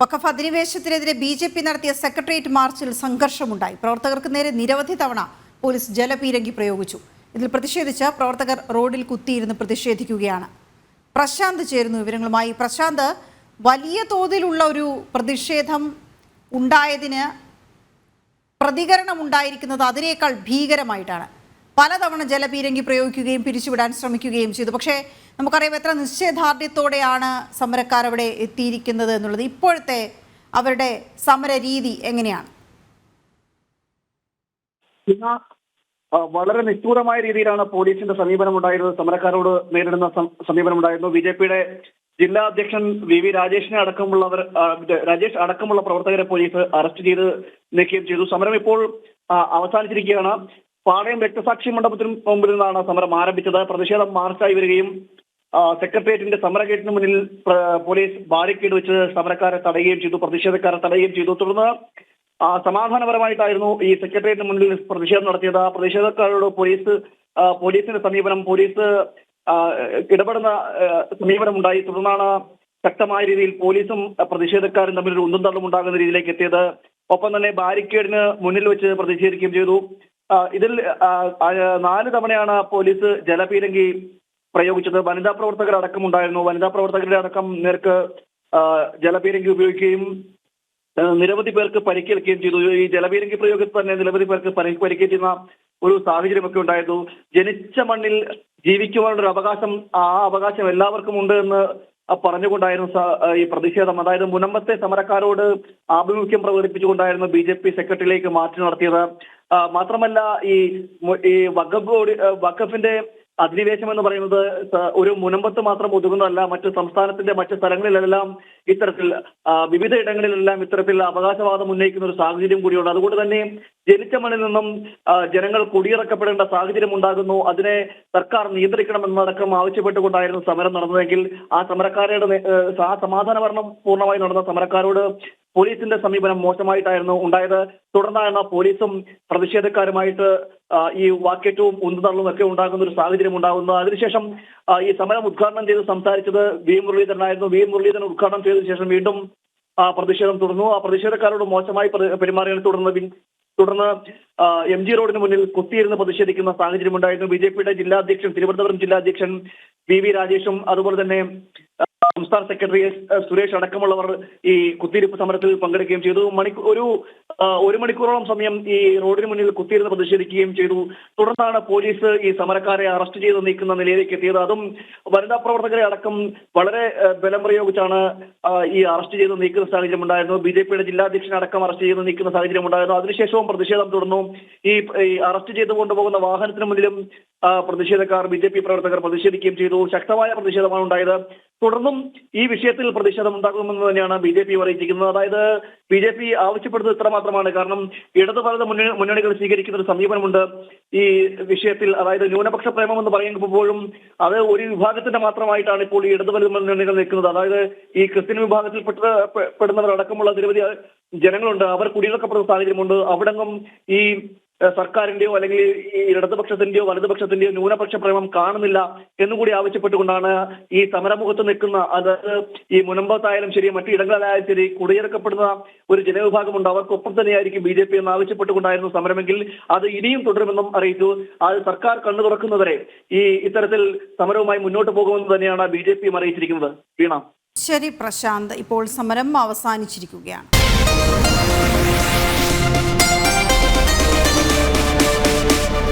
വഖഫ് അധിനിവേശത്തിനെതിരെ B J P നടത്തിയ secretariat മാർച്ചിൽ സംഘർഷമുണ്ടായി. പ്രവർത്തകർക്ക് നേരെ നിരവധി തവണ പോലീസ് ജലപീരങ്കി പ്രയോഗിച്ചു. ഇതിൽ പ്രതിഷേധിച്ച് പ്രവർത്തകർ റോഡിൽ കുത്തിയിരുന്ന് പ്രതിഷേധിക്കുകയാണ്. പ്രശാന്ത് ചേരുന്നു വിവരങ്ങളുമായി. പ്രശാന്ത് വലിയ തോതിലുള്ള ഒരു പ്രതിഷേധം ഉണ്ടായതിന് പ്രതികരണം ഉണ്ടായിരിക്കുന്നത് അതിനേക്കാൾ ഭീകരമായിട്ടാണ്. പലതവണ ജലപീരങ്കി പ്രയോഗിക്കുകയും പിരിച്ചുവിടാൻ ശ്രമിക്കുകയും ചെയ്തു. പക്ഷേ നമുക്കറിയാം എത്ര നിശ്ചയദാർഢ്യത്തോടെയാണ് സമരക്കാർ അവിടെ എത്തിയിരിക്കുന്നത് എന്നുള്ളത്. ഇപ്പോഴത്തെ അവരുടെ സമര രീതി എങ്ങനെയാണ് വളരെ നിഷ്ഠൂരമായ രീതിയിലാണ് പോലീസിന്റെ സമീപനം ഉണ്ടായിരുന്നത് സമരക്കാരോട് നേരിടുന്ന സമീപനം ഉണ്ടായിരുന്നു ബി ജെ പിയുടെ ജില്ലാ അധ്യക്ഷൻ വി വി രാജേഷിനെ അടക്കമുള്ളവർ രാജേഷ് അടക്കമുള്ള പ്രവർത്തകരെ പോലീസ് അറസ്റ്റ് ചെയ്ത് നീക്കുകയും ചെയ്തു. സമരം ഇപ്പോൾ അവസാനിച്ചിരിക്കുകയാണ്. പാളയം രക്തസാക്ഷി മണ്ഡപത്തിന് മുമ്പിൽ നിന്നാണ് സമരം ആരംഭിച്ചത്. പ്രതിഷേധം മാർച്ചായി വരികയും സെക്രട്ടേറിയറ്റിന്റെ സമരഗേറ്റിന് മുന്നിൽ പോലീസ് ബാരിക്കേഡ് വെച്ച് സമരക്കാരെ തടയുകയും ചെയ്തു പ്രതിഷേധക്കാരെ തടയുകയും ചെയ്തു. തുടർന്ന് സമാധാനപരമായിട്ടായിരുന്നു ഈ സെക്രട്ടേറിയറ്റിന് മുന്നിൽ പ്രതിഷേധം നടത്തിയത്. പ്രതിഷേധക്കാരോട് പോലീസ് പോലീസിന്റെ സമീപനം പോലീസ് ഇടപെടുന്ന സമീപനം ഉണ്ടായി തുടർന്നാണ് ശക്തമായ രീതിയിൽ പോലീസും പ്രതിഷേധക്കാരും തമ്മിൽ ഒരു ഉന്തും തള്ളും ഉണ്ടാകുന്ന രീതിയിലേക്ക് എത്തിയത്. ഒപ്പം തന്നെ ബാരിക്കേഡിന് മുന്നിൽ വെച്ച് പ്രതിഷേധിക്കുകയും ചെയ്തു. ഇതിൽ നാല് തവണയാണ് പോലീസ് ജലപീരങ്കി പ്രയോഗിച്ചത് വനിതാ പ്രവർത്തകർ അടക്കം ഉണ്ടായിരുന്നു. വനിതാ പ്രവർത്തകരുടെ അടക്കം നേർക്ക് ജലപീരങ്കി ഉപയോഗിക്കുകയും നിരവധി പേർക്ക് പരിക്കേൽക്കുകയും ചെയ്തു. ഈ ജലപീരങ്കി പ്രയോഗത്തിൽ തന്നെ നിരവധി പേർക്ക് പരിക്കേറ്റുന്ന ഒരു സാഹചര്യമൊക്കെ ഉണ്ടായിരുന്നു. ജനിച്ച മണ്ണിൽ ജീവിക്കുവാനുള്ള ഒരു അവകാശം ആ അവകാശം എല്ലാവർക്കും ഉണ്ട് എന്ന് പറഞ്ഞുകൊണ്ടായിരുന്നു ഈ പ്രതിഷേധം. അതായത് മുനമ്പത്തെ സമരക്കാരോട് ആഭിമുഖ്യം പ്രകടിപ്പിച്ചുകൊണ്ടായിരുന്നു ബി ജെ പി സെക്രട്ടറിയിലേക്ക് മാറ്റി നടത്തിയത്. മാത്രമല്ല ഈ ഈ വഖഫ് ബോർഡ് വഖഫിന്റെ അധിനിവേശം എന്ന് പറയുന്നത് ഒരു മുനമ്പത്ത് മാത്രം ഒതുങ്ങുന്നതല്ല മറ്റ് സംസ്ഥാനത്തിന്റെ മറ്റ് സ്ഥലങ്ങളിലെല്ലാം ഇത്തരത്തിൽ വിവിധ ഇടങ്ങളിലെല്ലാം ഇത്തരത്തിൽ അവകാശവാദം ഉന്നയിക്കുന്ന ഒരു സാഹചര്യം കൂടിയുണ്ട്. അതുകൊണ്ട് തന്നെ ജനിച്ച മണ്ണിൽ നിന്നും ജനങ്ങൾ കുടിയിറക്കപ്പെടേണ്ട സാഹചര്യം ഉണ്ടാകുന്നു. അതിനെ സർക്കാർ നിയന്ത്രിക്കണമെന്നടക്കം ആവശ്യപ്പെട്ടുകൊണ്ടായിരുന്നു സമരം നടന്നതെങ്കിൽ ആ സമരക്കാരുടെ ആ പൂർണമായി നടന്ന സമരക്കാരോട് പോലീസിന്റെ സമീപനം മോശമായിട്ടായിരുന്നു ഉണ്ടായത്. തുടർന്നാണ് പോലീസും പ്രതിഷേധക്കാരുമായിട്ട് ഈ വാക്കേറ്റവും ഉന്തുതള്ളും ഒക്കെ ഉണ്ടാകുന്ന ഒരു സാഹചര്യം ഉണ്ടാകുന്നത്. അതിനുശേഷം ഈ സമരം ഉദ്ഘാടനം ചെയ്ത് സംസാരിച്ചത് വി. മുരളീധരനായിരുന്നു. വി. മുരളീധരൻ ഉദ്ഘാടനം ചെയ്തതിനു ശേഷം വീണ്ടും പ്രതിഷേധം തുടർന്നു. ആ പ്രതിഷേധക്കാരോട് മോശമായി പെരുമാറിയതിനെ തുടർന്ന് തുടർന്ന് എം ജി റോഡിന് മുന്നിൽ കുത്തിയിരുന്ന് പ്രതിഷേധിക്കുന്ന സാഹചര്യം ഉണ്ടായിരുന്നു. ബി ജെ പിയുടെ ജില്ലാ അധ്യക്ഷൻ തിരുവനന്തപുരം ജില്ലാ അധ്യക്ഷൻ വി വി രാജേഷും അതുപോലെ തന്നെ സംസ്ഥാന സെക്രട്ടറി സുരേഷ് അടക്കമുള്ളവർ ഈ കുത്തിയിരിപ്പ് സമരത്തിൽ പങ്കെടുക്കുകയും ചെയ്തു. മണിക്കൂർ ഒരു ഒരു മണിക്കൂറോളം സമയം ഈ റോഡിന് മുന്നിൽ കുത്തിയിരുന്ന് പ്രതിഷേധിക്കുകയും ചെയ്തു. തുടർന്നാണ് പോലീസ് ഈ സമരക്കാരെ അറസ്റ്റ് ചെയ്ത് നീക്കുന്ന നിലയിലേക്ക് എത്തിയത്. അതും വനിതാ പ്രവർത്തകരെ അടക്കം വളരെ ബലം പ്രയോഗിച്ചാണ് ഈ അറസ്റ്റ് ചെയ്ത് നീക്കുന്ന സാഹചര്യം ഉണ്ടായിരുന്നു ബി ജെ പിയുടെ ജില്ലാ അധ്യക്ഷനെ അടക്കം അറസ്റ്റ് ചെയ്ത് നീക്കുന്ന സാഹചര്യം ഉണ്ടായിരുന്നു. അതിനുശേഷവും പ്രതിഷേധം തുടർന്നു. ഈ അറസ്റ്റ് ചെയ്ത് കൊണ്ടുപോകുന്ന വാഹനത്തിന് മുന്നിലും പ്രതിഷേധക്കാർ ബി ജെ പി പ്രവർത്തകർ പ്രതിഷേധിക്കുകയും ചെയ്തു. ശക്തമായ പ്രതിഷേധമാണ് ഉണ്ടായത്. തുടർന്നും ഈ വിഷയത്തിൽ പ്രതിഷേധം ഉണ്ടാകുമെന്ന് തന്നെയാണ് ബി ജെ പി അറിയിച്ചിരിക്കുന്നത്. അതായത് ബി ജെ പി ആവശ്യപ്പെടുന്നത് ഇത്ര മാത്രമാണ് കാരണം ഇടതു വലത് മുന്നണി മുന്നണികൾ സ്വീകരിക്കുന്ന ഒരു സമീപനമുണ്ട് ഈ വിഷയത്തിൽ. അതായത് ന്യൂനപക്ഷ പ്രേമം എന്ന് പറയുമ്പോഴും അത് ഒരു വിഭാഗത്തിന്റെ മാത്രമായിട്ടാണ് ഇപ്പോൾ ഈ ഇടതു മുന്നണികൾ നിൽക്കുന്നത്. അതായത് ഈ ക്രിസ്ത്യൻ വിഭാഗത്തിൽ പെടുന്നവരടക്കമുള്ള നിരവധി ജനങ്ങളുണ്ട്. അവർ കുടിയിറക്കപ്പെടുന്ന സാഹചര്യമുണ്ട്. അവിടെങ്ങും ഈ സർക്കാരിന്റെയോ അല്ലെങ്കിൽ ഈ ഇടതുപക്ഷത്തിന്റെയോ വലതുപക്ഷത്തിന്റെയോ ന്യൂനപക്ഷ പ്രേമം കാണുന്നില്ല എന്നുകൂടി ആവശ്യപ്പെട്ടുകൊണ്ടാണ് ഈ സമരമുഖത്ത് നിൽക്കുന്ന അതായത് ഈ മുനമ്പത്തായാലും ശരി മറ്റു ഇടങ്ങളിലായാലും ശരി കുടിയിറക്കപ്പെടുന്ന ഒരു ജനവിഭാഗമുണ്ട് അവർക്കൊപ്പം തന്നെയായിരിക്കും ബി ജെ പി എന്ന് ആവശ്യപ്പെട്ടുകൊണ്ടായിരുന്നു സമരമെങ്കിൽ അത് ഇനിയും തുടരുമെന്നും അറിയിച്ചു. അത് സർക്കാർ കണ്ണു തുറക്കുന്നവരെ ഈ ഇത്തരത്തിൽ സമരവുമായി മുന്നോട്ട് പോകുമെന്ന് തന്നെയാണ് ബി ജെ പിയും അറിയിച്ചിരിക്കുന്നത്. വീണ. ശരി പ്രശാന്ത് ഇപ്പോൾ സമരം അവസാനിച്ചിരിക്കുകയാണ്.